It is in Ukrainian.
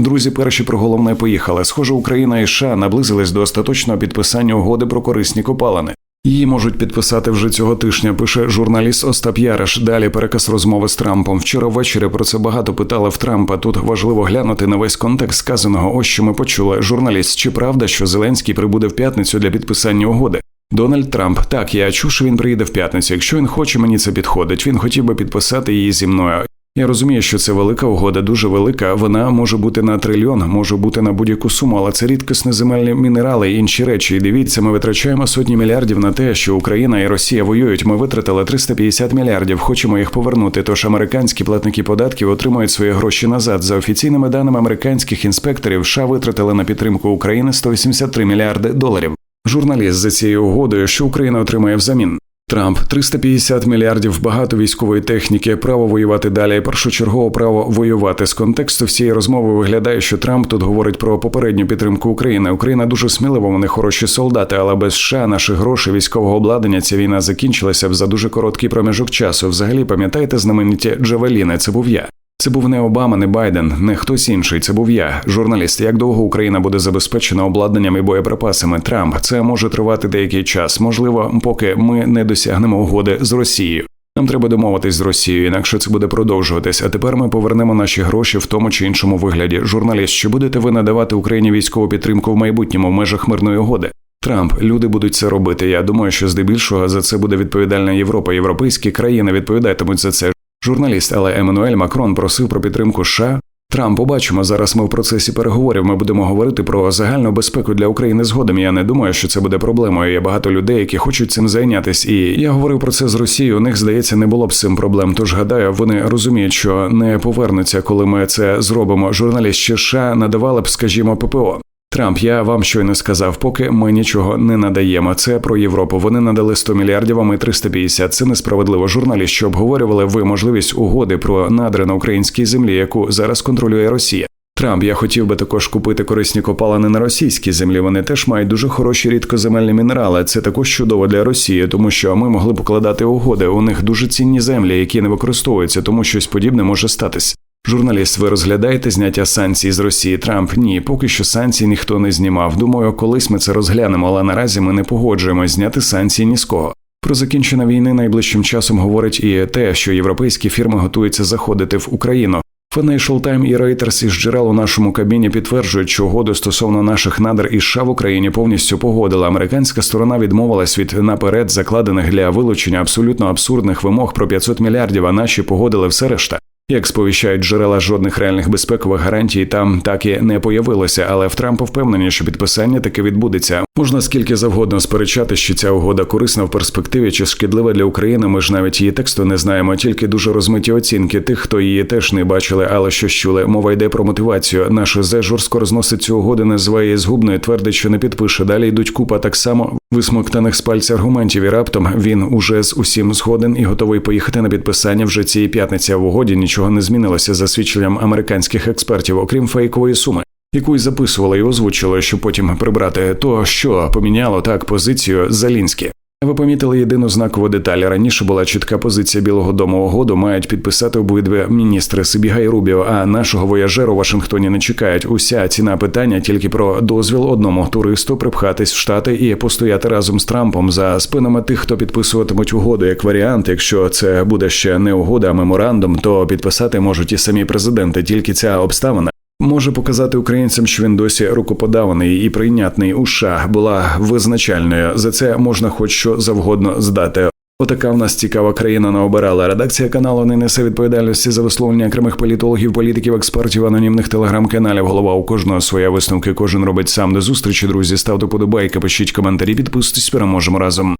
Друзі, перші про головне поїхали. Схоже, Україна і США наблизились до остаточного підписання угоди про корисні копалини. Її можуть підписати вже цього тижня. Пише журналіст Остап Яриш. Далі переказ розмови з Трампом. Вчора ввечері про це багато питали в Трампа. Тут важливо глянути на весь контекст сказаного. Ось що ми почули. Журналіст, чи правда, що Зеленський прибуде в п'ятницю для підписання угоди? Дональд Трамп, так я чув, що він приїде в п'ятницю. Якщо він хоче, мені це підходить. Він хотів би підписати її зі мною. Я розумію, що це велика угода, дуже велика. Вона може бути на трильйон, може бути на будь-яку суму, але це рідкісні земельні мінерали і інші речі. І дивіться, ми витрачаємо сотні мільярдів на те, що Україна і Росія воюють. Ми витратили 350 мільярдів. Хочемо їх повернути. Тож американські платники податків отримують свої гроші назад. За офіційними даними американських інспекторів, США витратили на підтримку України 183 мільярди доларів. Журналіст за цією угодою, що Україна отримає взамін. Трамп 350 мільярдів багато військової техніки, право воювати далі. Першочергово право воювати з контексту всієї розмови виглядає, що Трамп тут говорить про попередню підтримку України. Україна дуже смілива, вони хороші солдати, але без США наших грошей військового обладнання ця війна закінчилася б за дуже короткий проміжок часу. Взагалі, пам'ятаєте знамениті Джавеліни? Це був я. Це був не Обама, не Байден, не хтось інший. Це був я, журналіст. Як довго Україна буде забезпечена обладнанням і боєприпасами? Трамп це може тривати деякий час. Можливо, поки ми не досягнемо угоди з Росією. Нам треба домовитись з Росією, інакше це буде продовжуватись. А тепер ми повернемо наші гроші в тому чи іншому вигляді. Журналіст, чи будете ви надавати Україні військову підтримку в майбутньому в межах мирної угоди? Трамп, люди будуть це робити. Я думаю, що здебільшого за це буде відповідальна Європа. Європейські країни відповідатимуть за це. Журналіст, але Еммануель Макрон просив про підтримку США. Трамп, побачимо зараз. Ми в процесі переговорів. Ми будемо говорити про загальну безпеку для України згодом. Я не думаю, що це буде проблемою. Є багато людей, які хочуть цим зайнятися. І я говорив про це з Росією. У них здається, не було б цим проблем. Тож гадаю, вони розуміють, що не повернуться, коли ми це зробимо. Журналіст США надавали б, скажімо, ППО. Трамп, я вам щойно сказав, поки ми нічого не надаємо. Це про Європу. Вони надали 100 мільярдів, а ми 350. Це несправедливо. Журналіст, що обговорювали ви можливість угоди про надри на українській землі, яку зараз контролює Росія. Трамп, я хотів би також купити корисні копалини на російській землі. Вони теж мають дуже хороші рідкоземельні мінерали. Це також чудово для Росії, тому що ми могли б укладати угоди. У них дуже цінні землі, які не використовуються, тому щось подібне може статись. Журналіст, ви розглядаєте зняття санкцій з Росії Трамп? Ні, поки що санкцій ніхто не знімав. Думаю, колись ми це розглянемо, але наразі ми не погоджуємось зняти санкції ні з кого. Про закінчення війни найближчим часом говорить і те, що європейські фірми готуються заходити в Україну. Financial Times і Reuters із джерел у нашому кабіні підтверджують, що угоду стосовно наших надр і США в Україні повністю погодила. Американська сторона відмовилась від наперед закладених для вилучення абсолютно абсурдних вимог про 500 мільярдів. А наші погодили все решта. Як сповіщають джерела жодних реальних безпекових гарантій, там так і не появилося, але в Трампа впевнені, що підписання таки відбудеться. Можна скільки завгодно сперечати, що ця угода корисна в перспективі чи шкідлива для України. Ми ж навіть її тексту не знаємо, тільки дуже розмиті оцінки тих, хто її теж не бачили, але що чули. Мова йде про мотивацію. Наш зе жорстко розносить цю угоду, називає її згубною, твердить, що не підпише. Далі йдуть купа так само висмоктаних з пальця аргументів. І раптом він уже з усім згоден і готовий поїхати на підписання вже цієї п'ятниці. В угоді нічого не змінилося за свідченням американських експертів, окрім фейкової суми. Яку й записували і озвучили, щоб потім прибрати то, що поміняло так позицію Залінські. Ви помітили єдину знакову деталь. Раніше була чітка позиція Білого Дому угоду мають підписати обидві міністри Сибіга і Рубіо. А нашого вояжеру у Вашингтоні не чекають. Уся ціна питання тільки про дозвіл одному туристу припхатись в штати і постояти разом з Трампом за спинами тих, хто підписуватимуть угоду як варіант. Якщо це буде ще не угода, а меморандум, то підписати можуть і самі президенти. Тільки ця обставина може показати українцям, що він досі рукоподаваний і прийнятний у США була визначальною. За це можна хоч що завгодно здати. Отака в нас цікава країна не обирала. Редакція каналу не несе відповідальності за висловлення окремих політологів, політиків, експертів, анонімних телеграм-каналів. Голова у кожного своя висновки. Кожен робить сам до зустрічі. Друзі, ставте подобайки, пишіть коментарі, підписуйтесь. Переможемо разом.